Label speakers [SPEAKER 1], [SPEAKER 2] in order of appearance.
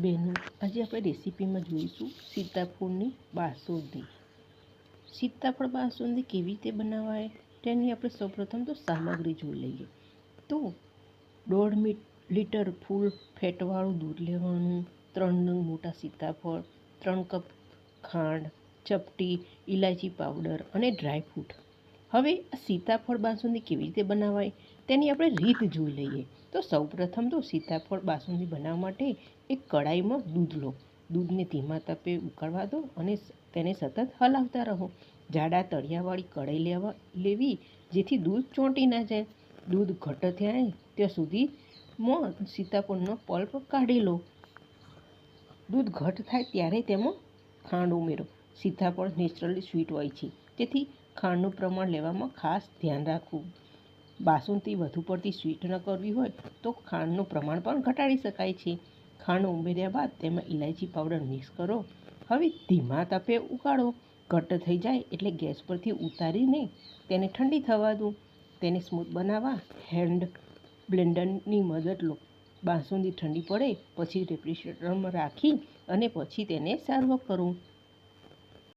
[SPEAKER 1] બહેનો આજે આપણે રેસીપીમાં જોઈશું સીતાફળની બાસુંદી. સીતાફળ બાસુંદી કેવી રીતે બનાવાય? તેની આપણે સૌપ્રથમ તો સામગ્રી જોઈ લઈએ. તો દોઢ લીટર ફૂલ ફેટવાળું દૂધ લેવાનું, ત્રણ નંગ મોટા સીતાફળ, ત્રણ કપ ખાંડ, ચપટી ઇલાયચી પાવડર અને ડ્રાયફ્રૂટ. હવે આ સીતાફળ બાસુંદી કેવી રીતે બનાવાય તેની આપણે રીત જોઈ લઈએ. તો સૌપ્રથમ તો સીતાફળ બાસુંદી બનાવવા માટે એક કડાઈમાં દૂધ લો. દૂધને ધીમા તપે ઉકળવા દો અને તેને સતત હલાવતા રહો. જાડા તળિયાવાળી કડાઈ લેવા, લેવી જેથી દૂધ ચોંટી ના જાય. દૂધ ઘટ થાય ત્યાં સુધી માં સીતાફળનો પલ્પ કાઢી લો. દૂધ ઘટ થાય ત્યારે તેમાં ખાંડ ઉમેરો. સીતાફળ નેચરલી સ્વીટ હોય છે. તેથી ખાંડનું પ્રમાણ લેવામાં ખાસ ધ્યાન રાખવું. બાસુંદી વધુ પડતી સ્વીટ ન કરવી હોય તો ખાંડનું પ્રમાણ પણ ઘટાડી શકાય છે. ખાંડ ઉમેર્યા બાદ તેમાં ઇલાયચી પાવડર મિક્સ કરો. હવે ધીમા તપે ઉકાળો. ઘટ્ટ થઈ જાય એટલે ગેસ પરથી ઉતારીને તેને ઠંડી થવા દો. તેને સ્મૂથ બનાવવા હેન્ડ બ્લેન્ડરની મદદ લો. બાસુંદી ઠંડી પડે, પછી રેફ્રિજરેટરમાં રાખી અને પછી તેને સર્વ કરો.